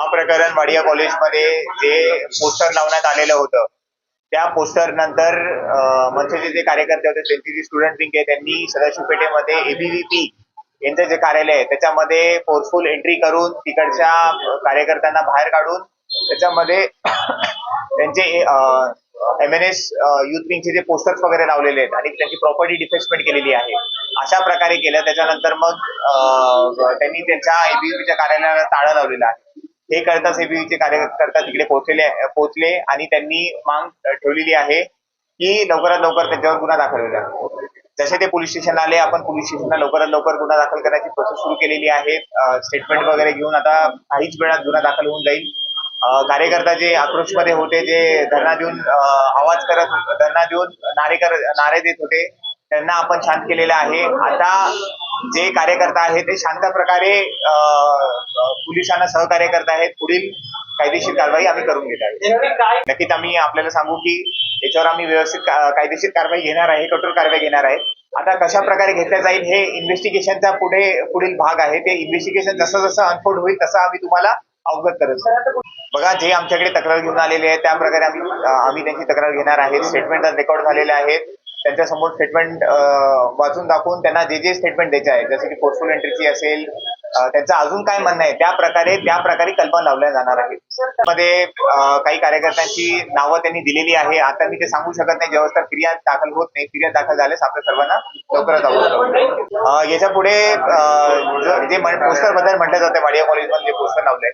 हा प्रकरण वाडिया कॉलेजमध्ये जे पोस्टर लावण्यात आलेलं होतं त्या पोस्टर नंतर मनसेचे जे कार्यकर्ते होते त्यांची जी स्टुडंट विंग आहे त्यांनी सदाशिव पेठेमध्ये एबीव्हीपी यांचं जे कार्यालय आहे त्याच्यामध्ये फोर्सफुल एंट्री करून तिकडच्या कार्यकर्त्यांना बाहेर काढून त्याच्यामध्ये त्यांचे एम एन एस युथ विंगचे जे पोस्टर्स वगैरे लावलेले आहेत आणि त्यांची प्रॉपर्टी डिफेसमेंट केलेली आहे. अशा प्रकारे केलं त्याच्यानंतर मग त्यांनी त्यांच्या एबीव्हीपीच्या कार्यालयाला ताळं लावलेलं आहे. हे करता सेबीचे कार्यकर्ता तिकडे पोहोचले पोहोचले आणि त्यांनी मांग ठेवलेली आहे की लवकरात लवकर त्यांच्यावर गुन्हा दाखल होईल जसे ते पोलीस स्टेशनला आले आपण पोलीस स्टेशनला लवकरात लवकर गुन्हा दाखल करण्याची प्रोसेस सुरू केलेली आहे. स्टेटमेंट वगैरे घेऊन आता काहीच वेळात गुन्हा दाखल होऊन जाईल. कार्यकर्ता जे आक्रोशमध्ये होते जे धरणा देऊन आवाज करत धरणा देऊन नारे कर नारे देत होते त्यांना आपण शांत केलेलं आहे. आता जे कार्यकर्ता आहेत ते शांत प्रकारे पोलिसांना सहकार्य करत आहेत. पुढील कायदेशीर कारवाई आम्ही करून घेत आहे नक्कीच आम्ही आपल्याला सांगू की याच्यावर आम्ही व्यवस्थित कायदेशीर कारवाई घेणार आहे कठोर कारवाई घेणार आहे आता कशा प्रकारे घेतल्या जाईल हे इन्व्हेस्टिगेशनचा पुढे पुढील भाग आहे. ते इन्व्हेस्टिगेशन जसं जसं अनफोल्ड होईल तसं आम्ही तुम्हाला अवगत करत बघा जे आमच्याकडे तक्रार घेऊन आलेले आहेत त्या प्रकारे आम्ही आम्ही त्यांची तक्रार घेणार आहेत. स्टेटमेंट रेकॉर्ड झालेले आहेत. त्यांच्यासमोर स्टेटमेंट वाचून दाखवून त्यांना जे जे स्टेटमेंट द्यायचे आहे जसं की पोस्टल एंट्रीची असेल त्यांचं अजून काय म्हणणं आहे त्या प्रकारे त्या प्रकारे कल्पना लावल्या जाणार आहे मध्ये काही कार्यकर्त्यांची नावं त्यांनी दिलेली आहे. आता मी ते सांगू शकत नाही जेव्हा तर फिर्याद दाखल होत नाही. फिर्याद दाखल झाल्यास आपल्या सर्वांना लवकरच आवडतो याच्यापुढे जे पोस्टरबद्दल म्हटलं जातं वाडिया कॉलेजमध्ये जे पोस्टर लावलंय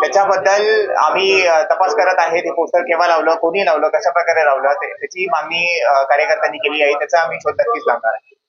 त्याच्याबद्दल आम्ही तपास करत आहे. ते पोस्टर केव्हा लावलं कोणी लावलं कशा प्रकारे लावलं ते- त्याची मागणी कार्यकर्त्यांनी केली आहे. त्याचा आम्ही शोध नक्कीच लावणार आहे.